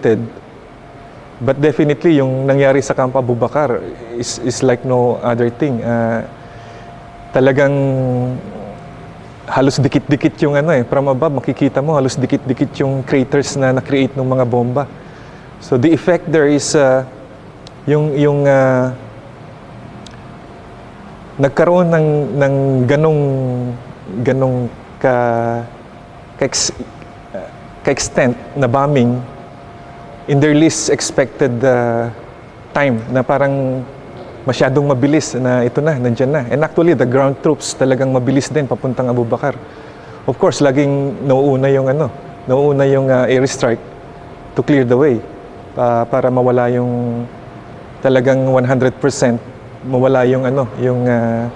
isolated. But definitely, yung nangyari sa Camp Abu Bakar is, is like no other thing. Ah, talagang halos dikit-dikit yung ano eh. From above, makikita mo, halos dikit-dikit yung craters na na-create ng mga bomba. So the effect there is uh, yung yung uh, nagkaroon ng ng ganong ganong ka ka, ex- uh, ka-extent na bombing in their least expected uh, time na parang masyadong mabilis na ito na, nandyan na. And actually, the ground troops talagang mabilis din papuntang Abu Bakar. Of course, laging nauuna yung ano, nauuna yung uh, airstrike to clear the way pa- para mawala yung talagang 100% mawala yung ano, yung uh,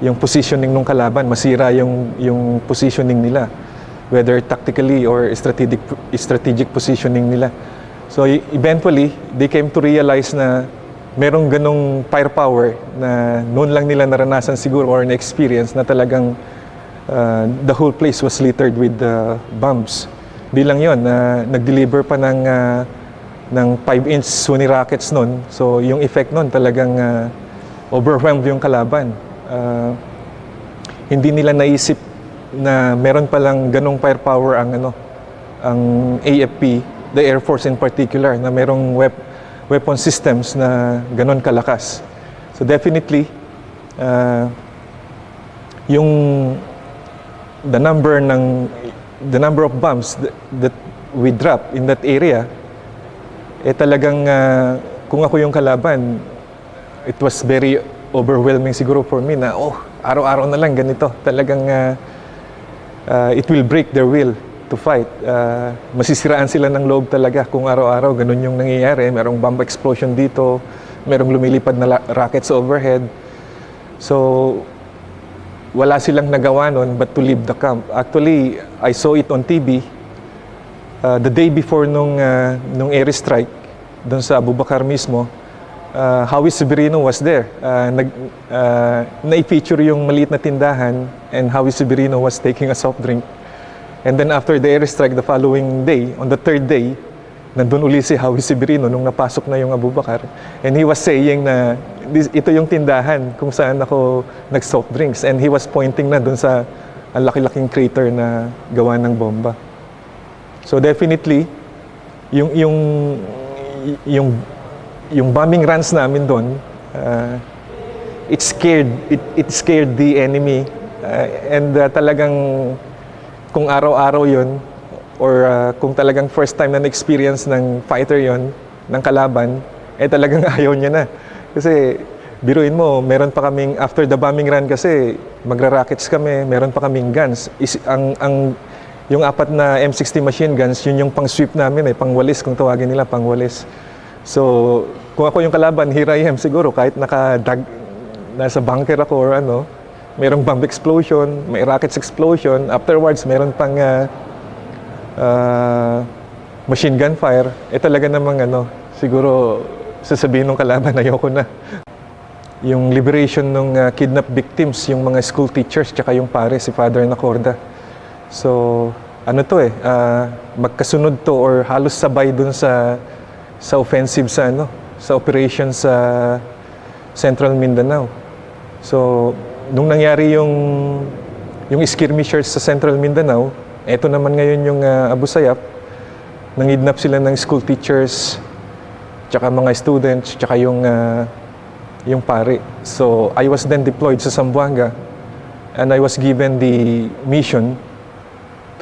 yung positioning ng kalaban, masira yung yung positioning nila whether tactically or strategic strategic positioning nila. So e- eventually, they came to realize na merong ganong firepower na noon lang nila naranasan siguro or na-experience na talagang uh, the whole place was littered with uh, bombs. Di lang yon na nag-deliver pa ng uh, ng 5-inch Sony rockets noon. So yung effect noon talagang uh, overwhelmed yung kalaban. Uh, hindi nila naisip na meron palang ganong firepower ang ano ang AFP, the Air Force in particular, na merong wep- weapon systems na ganon kalakas. So definitely, uh, yung the number ng the number of bombs that, that we drop in that area eh talagang ah, kung ako yung kalaban it was very overwhelming siguro for me na oh araw-araw na lang ganito talagang ah, ah, it will break their will to fight Ah, masisiraan sila ng loob talaga kung araw-araw ganun yung nangyayari merong bomb explosion dito merong lumilipad na la- rockets overhead so wala silang nagawa nun but to leave the camp. Actually, I saw it on TV uh, the day before nung, uh, nung airstrike doon sa Abu Bakar mismo. Uh, Howie Severino was there. Uh, nag, uh, na-feature yung maliit na tindahan and Howie Severino was taking a soft drink. And then after the airstrike the following day, on the third day, nandun uli si Howie Severino nung napasok na yung Abu Bakar. And he was saying na ito yung tindahan kung saan ako nag-soft drinks. And he was pointing na dun sa ang laki-laking crater na gawa ng bomba. So definitely, yung, yung, yung, yung bombing runs namin doon, uh, it scared, it, it scared the enemy. Uh, and uh, talagang kung araw-araw yon or uh, kung talagang first time na na-experience ng fighter yon ng kalaban, eh talagang ayaw niya na. Kasi biruin mo, meron pa kaming, after the bombing run kasi, magra-rockets kami, meron pa kaming guns. Is, ang, ang, yung apat na M60 machine guns, yun yung pang-sweep namin eh, pang-walis kung tawagin nila, pang-walis. So, kung ako yung kalaban, here I am siguro, kahit naka-dag, nasa bunker ako or ano, merong bomb explosion, may rockets explosion, afterwards meron pang ah, ah, machine gun fire, eh talaga namang ano, siguro sasabihin ng kalaban, ayoko na. Yung liberation ng ah, kidnap victims, yung mga school teachers, tsaka yung pare, si Father Nacorda. So, ano to eh, ah, magkasunod to or halos sabay dun sa sa offensive sa ano, sa operation sa Central Mindanao. So, nung nangyari yung yung skirmishers sa Central Mindanao, eto naman ngayon yung ah, Abu Sayyaf, nangidnap sila ng school teachers, tsaka mga students, tsaka yung ah, yung pare. So, I was then deployed sa Zamboanga and I was given the mission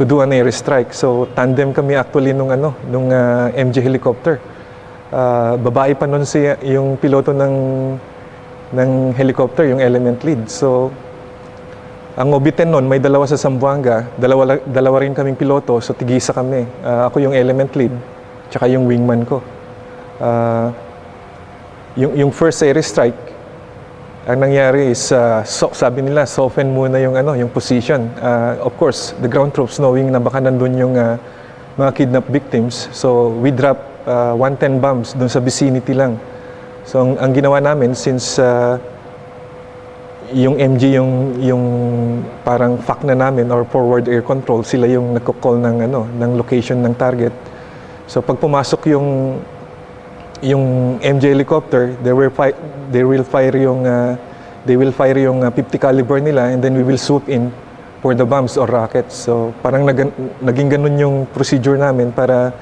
to do an airstrike. So, tandem kami actually nung ano, nung ah, MJ helicopter. Ah, babae pa nun si yung piloto ng ng helicopter, yung element lead. So, ang Obiten nun, may dalawa sa Zamboanga, dalawa, la- dalawa rin kaming piloto, so tigisa kami. Ah, ako yung element lead, tsaka yung wingman ko. Ah, yung, yung first airstrike, ang nangyari is, ah, so, sabi nila, soften muna yung, ano, yung position. Ah, of course, the ground troops knowing na baka nandun yung ah, mga kidnap victims, so we drop ah, 110 bombs dun sa vicinity lang. So ang, ang ginawa namin since ah, yung MG yung yung parang FAC na namin or forward air control sila yung nagko-call ng ano ng location ng target. So pag pumasok yung yung MJ helicopter, they will fire, they will fire yung uh, they will fire yung uh, 50 caliber nila and then we will swoop in for the bombs or rockets. So parang nag, naging ganun yung procedure namin para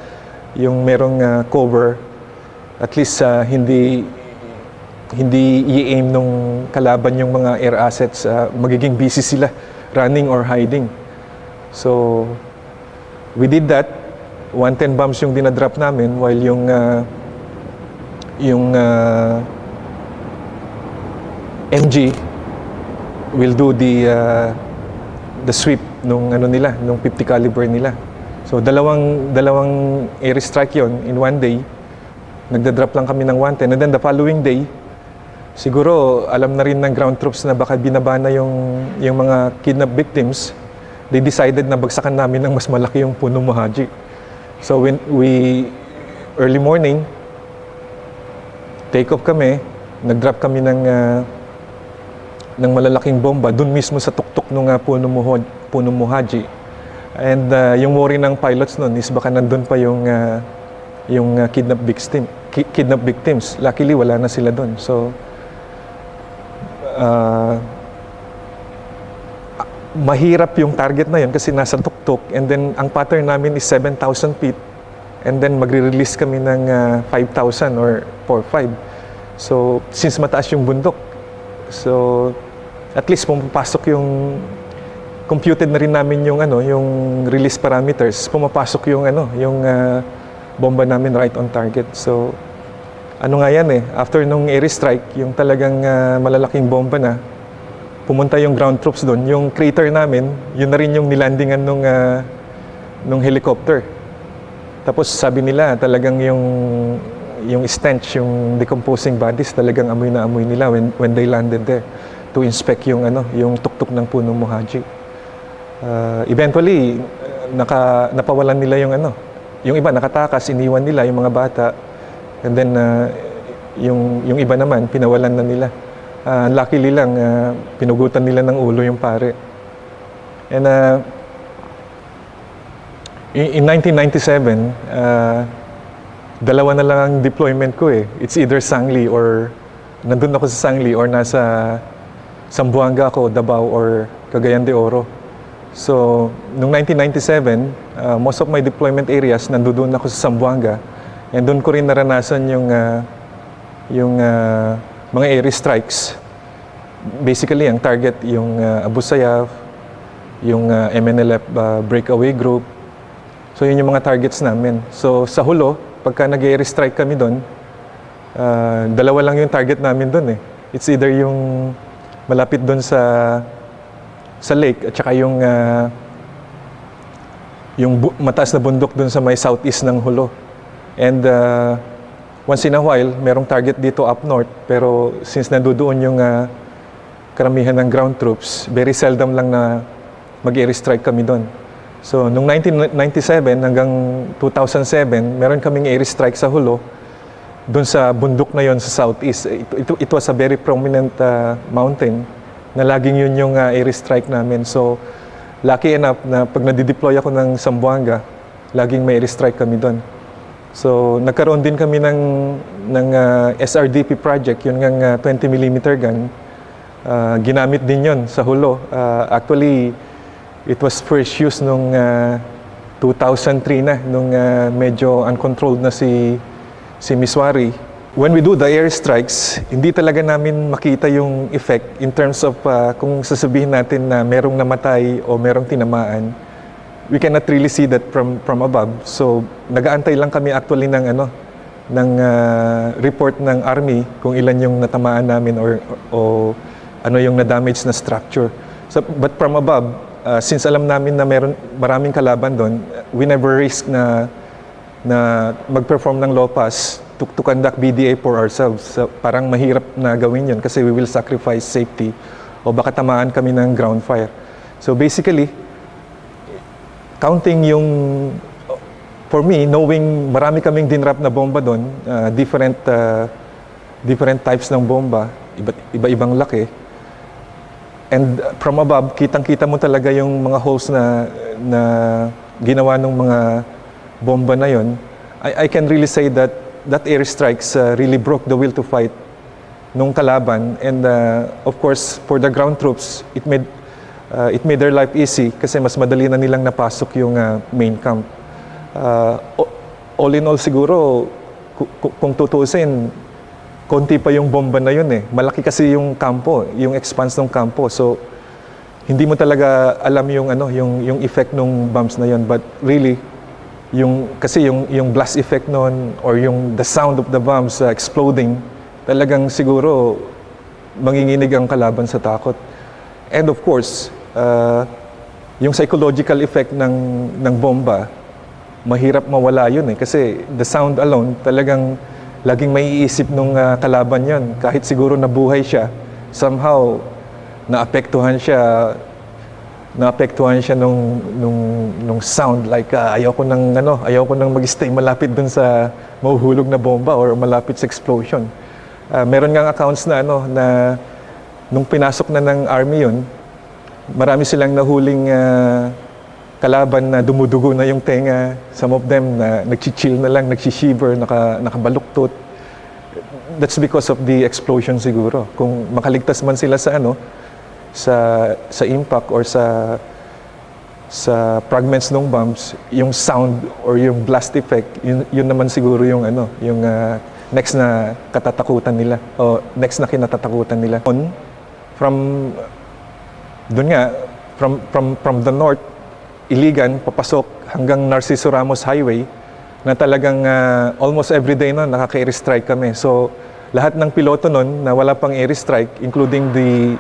yung merong uh, cover at least uh, hindi hindi i-aim nung kalaban yung mga air assets, uh, magiging busy sila running or hiding. So, we did that. 110 bombs yung dinadrop namin while yung uh, yung uh, MG will do the uh, the sweep nung ano nila, nung 50 caliber nila. So dalawang dalawang air strike yon in one day. Nagda-drop lang kami ng 110 and then the following day siguro alam na rin ng ground troops na baka binaba na yung, yung mga kidnap victims, they decided na bagsakan namin ng mas malaki yung puno Mohaji. So when we, early morning, take off kami, nag-drop kami ng, ah, ng malalaking bomba dun mismo sa tuktok ng uh, puno, Muho, puno Mohaji. And ah, yung worry ng pilots nun is baka nandun pa yung, ah, yung ah, kidnap, victim, ki- kidnap victims. Luckily, wala na sila dun. So, ah, mahirap yung target na yun kasi nasa tuktok and then ang pattern namin is 7,000 feet and then magre-release kami ng ah, 5,000 or 4,500. So, since mataas yung bundok, so at least pumapasok yung computed na rin namin yung ano, yung release parameters. Pumapasok yung ano, yung ah, bomba namin right on target. So, ano nga yan eh, after nung air strike, yung talagang ah, malalaking bomba na, pumunta yung ground troops doon. Yung crater namin, yun na rin yung nilandingan nung, ah, nung helicopter. Tapos sabi nila, talagang yung, yung stench, yung decomposing bodies, talagang amoy na amoy nila when, when they landed there to inspect yung, ano, yung tuktok ng puno Mohaji. Ah, eventually, naka, napawalan nila yung ano, yung iba nakatakas, iniwan nila yung mga bata. And then, ah, yung, yung iba naman, pinawalan na nila. Ah, luckily lang, ah, pinugutan nila ng ulo yung pare. And ah, in, in 1997, ah, dalawa na lang ang deployment ko eh. It's either Sangli or nandun ako sa Sangli or nasa Sambuanga ako, Davao or Cagayan de Oro. So, noong 1997, uh, most of my deployment areas, nandoon ako sa Sambuanga. And doon ko rin naranasan yung, uh, yung uh, mga air strikes. Basically, ang target yung uh, Abu Sayyaf, yung uh, MNLF uh, breakaway group. So, yun yung mga targets namin. So, sa hulo, pagka nag-air strike kami doon, uh, dalawa lang yung target namin doon eh. It's either yung malapit doon sa sa lake at saka yung ah, yung mataas na bundok doon sa may southeast ng Hulo. And ah, once in a while, merong target dito up north, pero since nandoon yung ah, karamihan ng ground troops, very seldom lang na mag-air strike kami doon. So, nung 1997 hanggang 2007, meron kaming air strike sa Hulo, doon sa bundok na yon sa southeast. Ito, ito, it was a very prominent ah, mountain na laging yun yung ah, air strike namin. So, lucky enough na pag nadideploy ako ng Sambuanga, laging may air strike kami doon. So, nagkaroon din kami ng, ng ah, SRDP project, yun ng 20mm gun. Ah, ginamit din yun sa hulo. Ah, actually, it was first used nung ah, 2003 na, nung ah, medyo uncontrolled na si, si Miswari. When we do the air strikes, hindi talaga namin makita yung effect in terms of ah, kung sasabihin natin na merong namatay o merong tinamaan. We cannot really see that from from above. So, nagaantay lang kami actually ng ano ng ah, report ng army kung ilan yung natamaan namin or o ano yung na-damage na structure. So, but from above, ah, since alam namin na meron maraming kalaban doon, we never risk na na mag-perform ng low pass to, to conduct BDA for ourselves. So, parang mahirap na gawin yun kasi we will sacrifice safety o baka tamaan kami ng ground fire. So basically, counting yung, for me, knowing marami kaming dinrap na bomba doon, uh, different, uh, different types ng bomba, iba't, iba-ibang laki, And from above, kitang-kita mo talaga yung mga holes na, na ginawa ng mga bomba na yon. I, I can really say that that airstrikes uh, really broke the will to fight nung kalaban and uh, of course for the ground troops it made uh, it made their life easy kasi mas madali na nilang napasok yung uh, main camp. Uh, all in all siguro ku- ku- kung tutusin konti pa yung bomba na yun eh. Malaki kasi yung kampo, yung expanse ng kampo. So hindi mo talaga alam yung ano, yung yung effect ng bombs na yun. But really yung kasi yung yung blast effect noon or yung the sound of the bombs uh, exploding talagang siguro manginginig ang kalaban sa takot. And of course, uh, yung psychological effect ng ng bomba mahirap mawala yun eh. Kasi the sound alone talagang laging maiisip nung uh, kalaban yun. Kahit siguro nabuhay siya somehow naapektuhan siya naapektuhan siya nung nung nung sound. Like uh, ayaw ko nang ano ayaw ko nang mag-stay malapit dun sa mahuhulog na bomba or malapit sa explosion. Uh, meron nga accounts na ano na nung pinasok na ng army yun, marami silang nahuling uh, kalaban na dumudugo na yung tenga. Some of them na nagchichill na lang, nagsishiver, naka, nakabaluktot. That's because of the explosion siguro. Kung makaligtas man sila sa ano, sa sa impact or sa sa fragments ng bombs, yung sound or yung blast effect, yun, yun naman siguro yung ano, yung ah, next na katatakutan nila o next na kinatatakutan nila. On, from doon nga from from from the north Iligan papasok hanggang Narciso Ramos Highway na talagang ah, almost every day na nakaka-air strike kami. So lahat ng piloto nun na wala pang air strike including the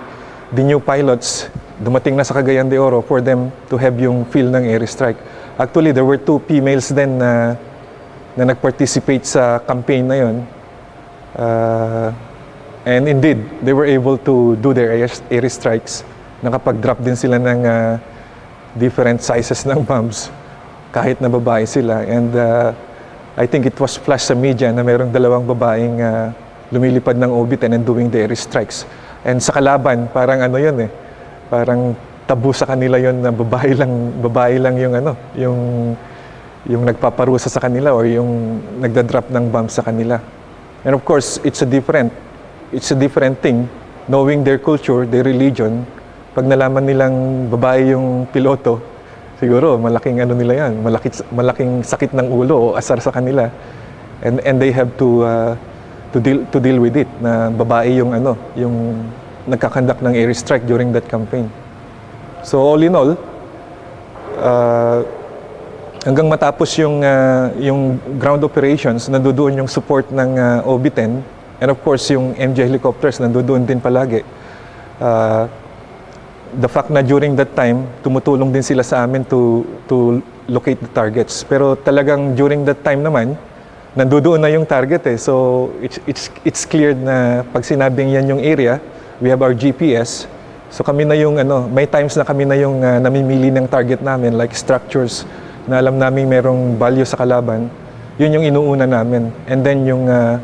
the new pilots dumating na sa Cagayan de Oro for them to have yung feel ng air strike. Actually, there were two females then na na nag-participate sa campaign na yon. Uh, and indeed, they were able to do their air, air. Nakapag-drop din sila ng uh, different sizes ng bombs kahit na babae sila. And uh, I think it was flash sa media na mayroong dalawang babaeng uh, lumilipad ng OB-10 and doing the air strikes. And sa kalaban, parang ano yun eh, parang tabu sa kanila yon na babae lang, babae lang yung ano, yung yung nagpaparusa sa kanila or yung nagda-drop ng bomb sa kanila. And of course, it's a different it's a different thing knowing their culture, their religion. Pag nalaman nilang babae yung piloto, siguro malaking ano nila yan, malaki, malaking sakit ng ulo o asar sa kanila. And and they have to uh, to deal to deal with it na babae yung ano, yung nagkakandak ng air strike during that campaign. So all in all, uh, hanggang matapos yung uh, yung ground operations, nandoon yung support ng uh, OB-10 and of course yung MJ helicopters nandoon din palagi. Uh, the fact na during that time tumutulong din sila sa amin to to locate the targets. Pero talagang during that time naman nandoon na yung target eh. So it's it's it's clear na pag sinabing yan yung area, we have our GPS. So kami na yung ano, may times na kami na yung uh, namimili ng target namin like structures na alam namin merong value sa kalaban. Yun yung inuuna namin. And then yung uh,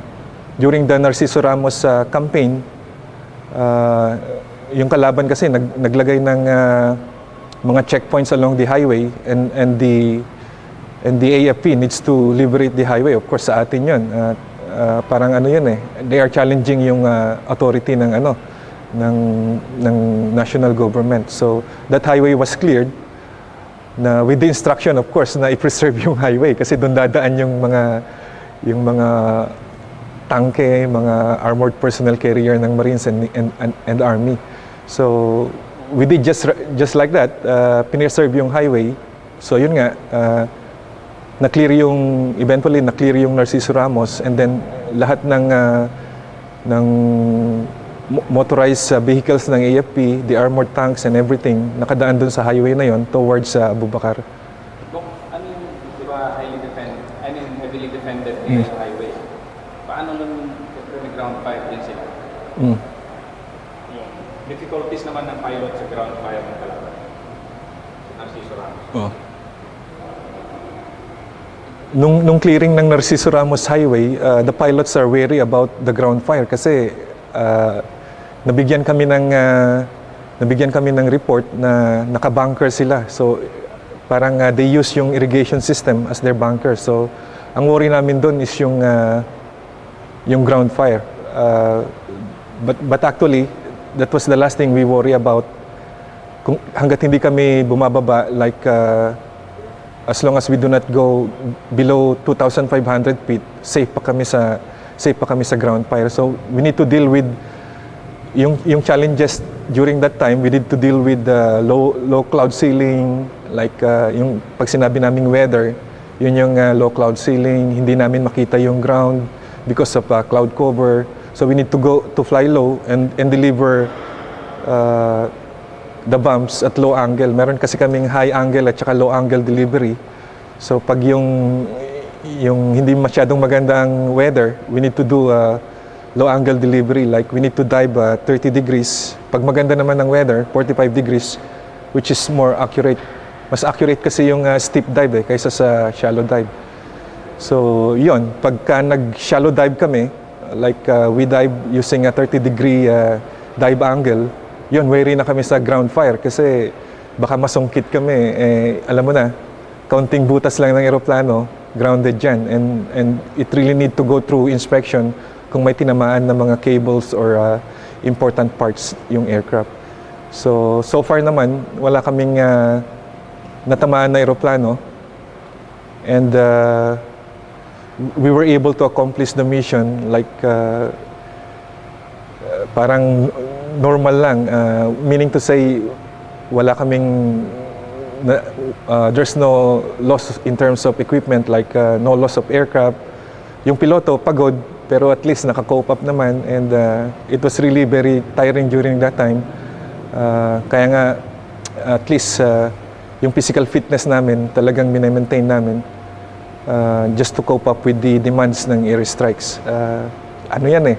during the Narciso Ramos uh, campaign, uh, yung kalaban kasi nag, naglagay ng uh, mga checkpoints along the highway and and the and the AFP needs to liberate the highway. Of course, sa atin yun. Uh, uh, parang ano yun eh. They are challenging yung uh, authority ng ano ng ng national government. So that highway was cleared na with the instruction of course na i-preserve yung highway kasi doon dadaan yung mga yung mga tangke, mga armored personnel carrier ng Marines and and, and, and Army. So we did just just like that, uh, pineserve yung highway. So yun nga, uh, na-clear yung, eventually na-clear yung Narciso Ramos and then lahat ng, uh, ng mo- motorized uh, vehicles ng AFP, the armored tanks and everything, nakadaan dun sa highway na yon towards uh, Abubakar. Kung ano yung, di ba, highly defend, I mean, heavily defended sa highway. Paano may ground fire din sila? Mm. Difficulties naman ng pilot sa ground fire ng kalaban. Narciso Ramos. Oh. Nung, nung clearing ng Narciso Ramos Highway, uh, the pilots are wary about the ground fire kasi uh, nabigyan kami ng uh, nabigyan kami ng report na nakabunker sila. So parang uh, they use yung irrigation system as their bunker. So Ang worry namin doon is yung ah, yung ground fire. Uh, but but actually, that was the last thing we worry about. Kung hangga't hindi kami bumababa like uh, as long as we do not go below 2,500 feet, safe pa kami sa safe pa kami sa ground fire. So we need to deal with yung yung challenges during that time we need to deal with the low low cloud ceiling like uh, yung pag sinabi naming weather yun yung uh, low cloud ceiling hindi namin makita yung ground because of uh, cloud cover so we need to go to fly low and and deliver uh, the bumps at low angle. Meron kasi kaming high angle at saka low angle delivery. So pag yung yung hindi masyadong magandang weather we need to do uh, low angle delivery. Like we need to dive uh, 30 degrees. Pag maganda naman ng weather 45 degrees which is more accurate. Mas accurate kasi yung uh, steep dive eh kaysa sa shallow dive. So yon pagka nag shallow dive kami like uh, we dive using a 30 degree uh, dive angle yon wary na kami sa ground fire kasi baka masungkit kami eh alam mo na kaunting butas lang ng eroplano grounded dyan and and it really need to go through inspection kung may tinamaan na mga cables or uh, important parts yung aircraft. So, so far naman, wala kaming uh, natamaan na aeroplano. And uh, we were able to accomplish the mission like uh, uh, parang normal lang. Uh, meaning to say, wala kaming na, uh, there's no loss in terms of equipment like uh, no loss of aircraft. Yung piloto pagod pero at least naka-cope up naman and uh, it was really very tiring during that time. Uh, kaya nga at least uh, yung physical fitness namin talagang minamaintain namin uh, just to cope up with the demands ng air strikes. Uh, ano yan eh,